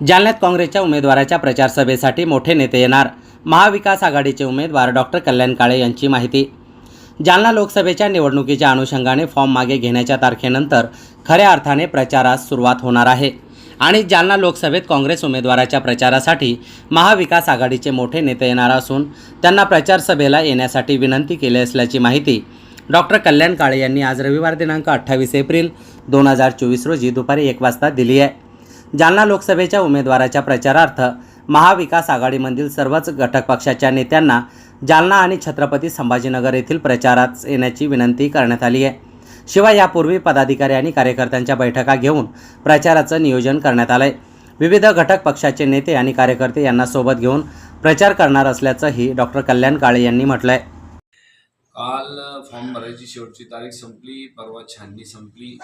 जालन्यात काँग्रेसच्या उमेदवाराच्या प्रचारसभेसाठी मोठे नेते येणार. महाविकास आघाडीचे उमेदवार डॉक्टर कल्याण काळे यांची माहिती. जालना लोकसभेच्या निवडणुकीच्या अनुषंगाने फॉर्म मागे घेण्याच्या तारखेनंतर खऱ्या अर्थाने प्रचारास सुरुवात होणार आहे. आणि जालना लोकसभेत काँग्रेस उमेदवाराच्या प्रचारासाठी महाविकास आघाडीचे मोठे नेते येणार असून त्यांना प्रचारसभेला येण्यासाठी विनंती केली असल्याची माहिती डॉक्टर कल्याण काळे यांनी आज रविवार दिनांक अठ्ठावीस एप्रिल दोन हजार चोवीस रोजी दुपारी एक वाजता दिली आहे. जालना लोकसभेच्या उमेदवाराच्या प्रचारार्थ महाविकास आघाडीमधील सर्वच घटक पक्षाच्या नेत्यांना जालना आणि छत्रपती संभाजीनगर येथील प्रचारात येण्याची विनंती करण्यात आली आहे. शिवाय यापूर्वी पदाधिकारी आणि कार्यकर्त्यांच्या बैठका घेऊन प्रचाराचं नियोजन करण्यात आलंय. विविध घटक पक्षाचे नेते आणि कार्यकर्ते यांना सोबत घेऊन प्रचार करणार असल्याचंही डॉक्टर कल्याण काळे यांनी म्हटलंय. काल फॉर्म भरायची शेवटची तारीख संपली परवा छाननी संपली.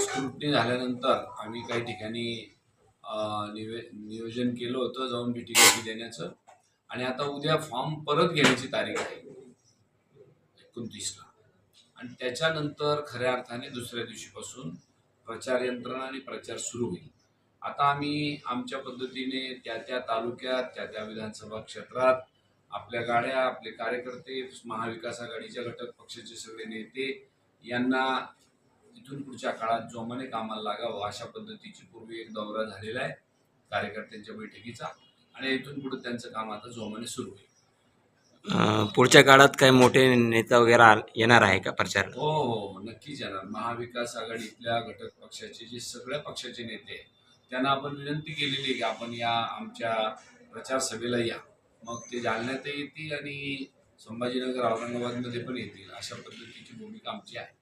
स्क्रुटनी झाल्यानंतर आम्ही काही ठिकाणी निवे नियोजन केलं होतं जाऊन बी टी देण्याचं. आणि आता उद्या फॉर्म परत घेण्याची तारीख आहे. एकोणतीसला आणि त्याच्यानंतर खऱ्या अर्थाने दुसऱ्या दिवशीपासून प्रचार यंत्रणा आणि प्रचार सुरू होईल. आता आम्ही आमच्या पद्धतीने त्या त्या तालुक्यात त्या त्या विधानसभा क्षेत्रात आपल्या गाड्या आपले कार्यकर्ते महाविकास आघाडीच्या घटक पक्षाचे सगळे नेते यांना इथून पुढच्या काळात जोमाने कामाला लागावं अशा पद्धतीची पूर्वी एक दौरा झालेला आहे कार्यकर्त्यांच्या बैठकीचा. आणि इथून पुढे त्यांचं काम आता जोमाने सुरू होईल पुढच्या काळात काही मोठे नेता वगैरे येणार आहे का प्रचार हो हो नक्कीच येणार. महाविकास आघाडीतल्या घटक पक्षाचे जे सगळ्या पक्षाचे नेते आहेत, त्यांना आपण विनंती केलेली आहे की आपण या आमच्या प्रचार सभेला या. मग ते जालन्यात येतील आणि संभाजीनगर औरंगाबादमध्ये पण येतील अशा पद्धतीची भूमिका आमची आहे.